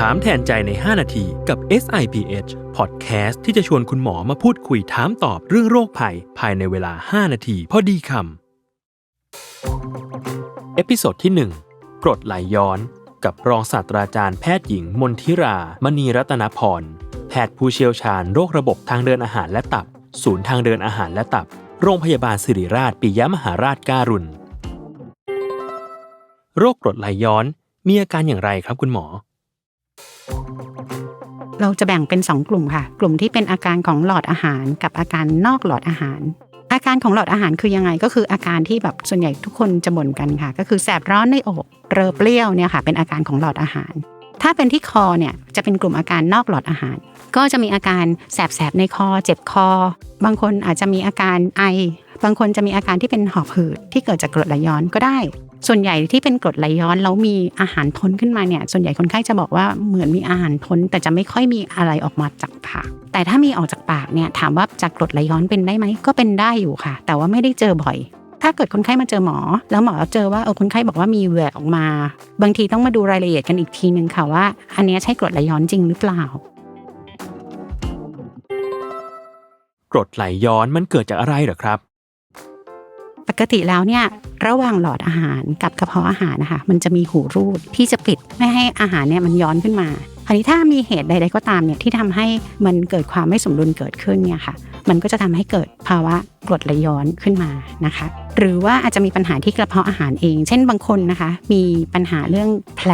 ถามแทนใจใน 5 นาทีกับ SIPH Podcast ที่จะชวนคุณหมอมาพูดคุยถามตอบเรื่องโรคภัย ภายในเวลา 5 นาทีพอดีคำเอพิโซดที่ 1 กรดไหลย้อนกับรองศาสตราจารย์แพทย์หญิงมนทิรา มณีรัตนพร แพทย์ผู้เชี่ยวชาญโรคระบบทางเดินอาหารและตับ ศูนย์ทางเดินอาหารและตับ โรงพยาบาลสิริราชปิยมหาราชการุณ โรคกรดไหลย้อนมีอาการอย่างไรครับคุณหมอ เราจะแบ่งเป็น 2 กลุ่มค่ะ กลุ่มที่เป็นอาการของหลอดอาหารกับอาการนอกหลอดอาหาร อาการของหลอดอาหารคือยังไงก็คืออาการที่แบบส่วนใหญ่ทุกคนจะบ่นกันค่ะ ก็คือแสบร้อนในอกเรอเปรี้ยวเนี่ยค่ะ เป็นอาการของหลอดอาหาร ถ้าเป็นที่คอเนี่ยจะเป็นกลุ่มอาการนอกหลอดอาหาร ก็จะมีอาการแสบๆในคอ เจ็บคอ บางคนอาจจะมีอาการไอ บางคนจะมีอาการที่เป็นหอบหืดที่เกิดจากกรดไหลย้อนก็ได้ ส่วนใหญ่ที่เป็นกรดไหลย้อนแล้วมีอาหารทนขึ้นมาเนี่ย ส่วนใหญ่คนไข้จะบอกว่าเหมือนมีอาหารทนแต่จะไม่ค่อยมีอะไรออกมาจากปาก แต่ถ้ามีออกจากปากเนี่ยถามว่าจากกรดไหลย้อนเป็นได้ไหมก็เป็นได้อยู่ค่ะ แต่ว่าไม่ได้เจอบ่อยถ้าเกิดคนไข้มาเจอหมอ แล้วหมอเจอว่าเออคนไข้บอกว่ามีแหวกออกมา บางทีต้องมาดูรายละเอียดกันอีกทีหนึ่งค่ะว่า อันนี้ใช่กรดไหลย้อนจริงหรือเปล่า กรดไหลย้อนมันเกิดจากอะไรเหรอครับ ปกติแล้วเนี่ยระหว่างหลอดอาหารกับกระเพาะอาหารนะคะมันจะมีหูรูดที่จะปิดไม่ให้อาหารเนี่ยมันย้อนขึ้นมาคราวนี้ถ้ามีเหตุใด ๆก็ตามเนี่ยที่ทำให้มันเกิดความไม่สมดุลเกิดขึ้นเนี่ยค่ะ มันก็จะทำให้เกิดภาวะกรดไหลย้อนขึ้นมานะคะ หรือว่าอาจจะมีปัญหาที่กระเพาะอาหารเอง เช่นบางคนนะคะ มีปัญหาเรื่องแผล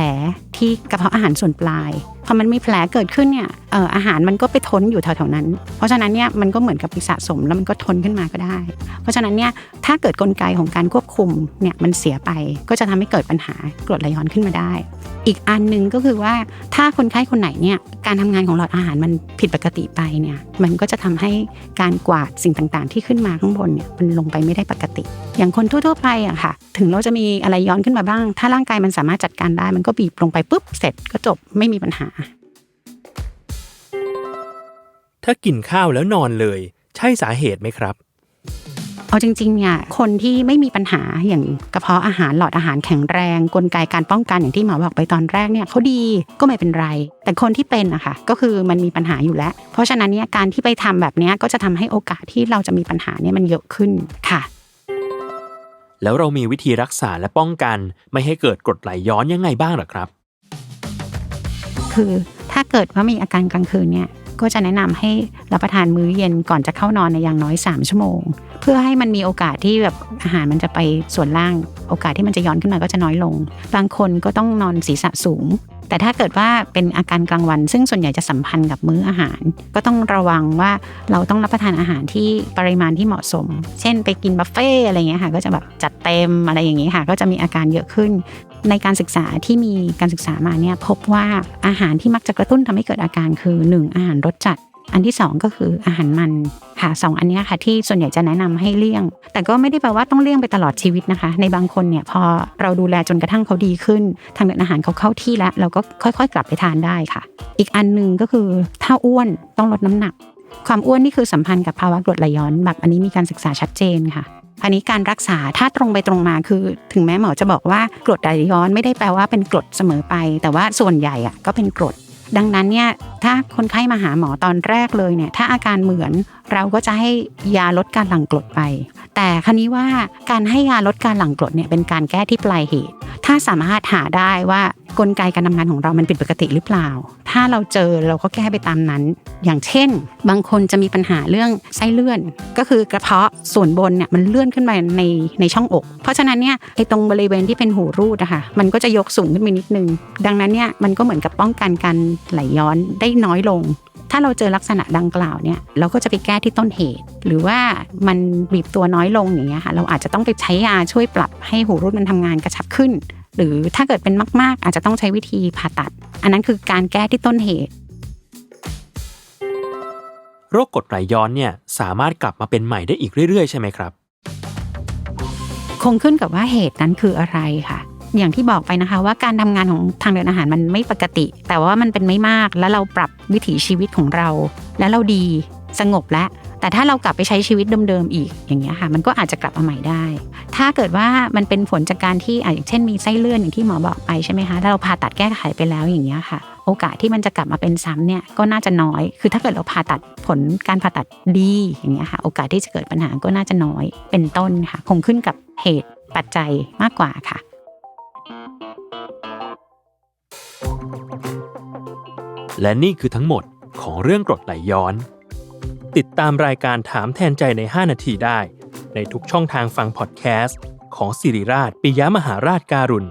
ที่กระเพาะอาหารส่วนปลาย อมันมีแผลเกิดขึ้นเนี่ยเอ่ออาหารมันก็ไปทนอยู่แถวๆนั้น เพราะฉะนั้นเนี่ยมันก็เหมือนกับไปสะสมแล้วมันก็ทนขึ้นมาก็ได้ เพราะฉะนั้นเนี่ยถ้าเกิดกลไกของการควบคุมเนี่ยมันเสียไปก็จะทำให้เกิดปัญหากรดไหลย้อนขึ้นมาได้ อีกอันหนึ่งก็คือว่าถ้าคนไข้คนไหนเนี่ยการทำงานของหลอดอาหารมันผิดปกติไปเนี่ยมันก็จะทำให้การกวาดสิ่งต่างๆ ที่ขึ้นมาข้างบนเนี่ยมันลงไปไม่ได้ปกติ อย่างคนทั่วๆไปอะค่ะ ถึงเราจะมีอะไรย้อนขึ้นมาบ้าง ถ้าร่างกายมันสามารถจัดการได้ มันก็บีบลงไปปุ๊บเสร็จก็จบไม่มีปัญหา ถ้ากินข้าวแล้วนอนเลย ใช่สาเหตุไหมครับเอาจริงๆเนี่ยคนที่ไม่มีปัญหาอย่างกระเพาะอาหารหลอดอาหารแข็งแรง กลไกการป้องกันอย่างที่หมอบอกไปตอนแรกเนี่ยเขาดีก็ไม่เป็นไร แต่คนที่เป็นอะค่ะก็คือมันมีปัญหาอยู่แล้ว เพราะฉะนั้นเนี่ยการที่ไปทำแบบเนี้ยก็จะทำให้โอกาสที่เราจะมีปัญหาเนี่ยมันเยอะขึ้นค่ะ แล้วเรามีวิธีรักษาและป้องกัน ไม่ให้เกิดกรดไหลย้อนยังไงบ้างเหรอครับ คือถ้าเกิดว่ามีอาการกลางคืนเนี่ย ก็จะแนะนำให้รับประทานมื้อเย็นก่อนจะเข้านอนในอย่างน้อย 3 ชั่วโมง เพื่อให้มันมีโอกาสที่แบบอาหารมันจะไปส่วนล่าง โอกาสที่มันจะย้อนขึ้นมาก็จะน้อยลง บางคนก็ต้องนอนศีรษะสูง แต่ถ้าเกิดว่าเป็นอาการกลางวัน ซึ่งส่วนใหญ่จะสัมพันธ์กับมื้ออาหาร ก็ต้องระวังว่าเราต้องรับประทานอาหารที่ปริมาณที่เหมาะสม เช่น ไปกินบุฟเฟ่อะไรเงี้ยค่ะก็จะแบบจัดเต็มอะไรอย่างเงี้ยค่ะก็จะมีอาการเยอะขึ้น ในการศึกษาที่มีการศึกษามาเนี่ยพบว่าอาหารที่มักจะกระตุ้นทำให้เกิดอาการคือ 1 อาหารรสจัด อันที่ 2 ก็คืออาหารมันค่ะสองอันนี้ค่ะที่ส่วนใหญ่จะแนะนำให้เลี่ยง แต่ก็ไม่ได้แปลว่าต้องเลี่ยงไปตลอดชีวิตนะคะ ในบางคนเนี่ยพอเราดูแลจนกระทั่งเขาดีขึ้น ทางเดินอาหารเขาเข้าที่แล้ว เราก็ค่อยๆ กลับไปทานได้ค่ะ อีกอันหนึ่งก็คือถ้าอ้วนต้องลดน้ำหนัก ความอ้วนนี่คือสัมพันธ์กับภาวะกรดไหลย้อนแบบอันนี้มีการศึกษาชัดเจนค่ะ อันนี้การรักษาถ้าตรงไปตรงมาคือ ถึงแม้หมอจะบอกว่ากรดไหลย้อนไม่ได้แปลว่าเป็นกรดเสมอไป แต่ว่าส่วนใหญ่อะก็เป็นกรด ดังนั้นเนี่ยถ้าคนไข้มาหาหมอตอนแรกเลยเนี่ยถ้าอาการเหมือนเราก็จะให้ยาลดการหลั่งกรดไป แต่ครั้นี้ว่าการให้ยาลดการหลั่งกรดเนี่ยเป็นการแก้ที่ปลายเหตุ ถ้าสามารถหาได้ว่า กลไกการทำงานของเรามันผิดปกติหรือเปล่า ถ้าเราเจอเราก็แก้ไปตามนั้น อย่างเช่น บางคนจะมีปัญหาเรื่องไส้เลื่อน ก็คือกระเพาะส่วนบนเนี่ยมันเลื่อนขึ้นไปในในช่องอก เพราะฉะนั้นเนี่ยไอ้ตรงบริเวณที่เป็นหูรูดอะค่ะมันก็จะยกสูงขึ้นไปนิดนึง ดังนั้นเนี่ยมันก็เหมือนกับป้องกันการไหลย้อนได้น้อยลงถ้าเราเจอลักษณะดังกล่าวเนี่ยเราก็จะไปแก้ที่ต้นเหตุ หรือว่ามันบีบตัวน้อยลงอย่างเงี้ยค่ะเราอาจจะต้องไปใช้ยาช่วยปรับให้หูรูดมันทำงานกระชับขึ้น หรือถ้าเกิดเป็นมาก ๆ อาจจะต้องใช้วิธีผ่าตัด อันนั้นคือการแก้ที่ต้นเหตุ โรคกรดไหลย้อนเนี่ยสามารถกลับมาเป็นใหม่ได้อีกเรื่อย ๆ ใช่ไหมครับ คงขึ้นกับว่าเหตุนั้นคืออะไรค่ะ อย่างที่บอกไปนะคะว่าการทำงานของทางเดินอาหารมันไม่ปกติ แต่ว่ามันเป็นไม่มากแล้วเราปรับวิถีชีวิตของเรา แล้วเราดีสงบและ แต่ถ้าเรากลับไปใช้ชีวิตเดิมๆอีกอย่างเงี้ยค่ะ มันก็อาจจะกลับมาใหม่ได้ ถ้าเกิดว่ามันเป็นผลจากการที่ออย่างเช่นมีไส้เลื่อนอย่างที่หมอบอกไปใช่ไหมคะถ้าเราผ่าตัดแก้ไขไปแล้วอย่างเงี้ยค่ะ โอกาสที่มันจะกลับมาเป็นซ้ำเนี่ยก็น่าจะน้อย คือถ้าเกิดเราผ่าตัดผลการผ่าตัดดีอย่างเงี้ยค่ะ โอกาสที่จะเกิดปัญหาก็น่าจะน้อยเป็นต้นค่ะ คงขึ้นกับเหตุปัจจัยมากกว่าค่ะและนี่คือทั้งหมดของเรื่องกรดไหลย้อน ติดตามรายการถามแทนใจใน 5 นาทีได้ ในทุกช่องทางฟังพอดแคสต์ของสิริราชปิยมหาราชการุณ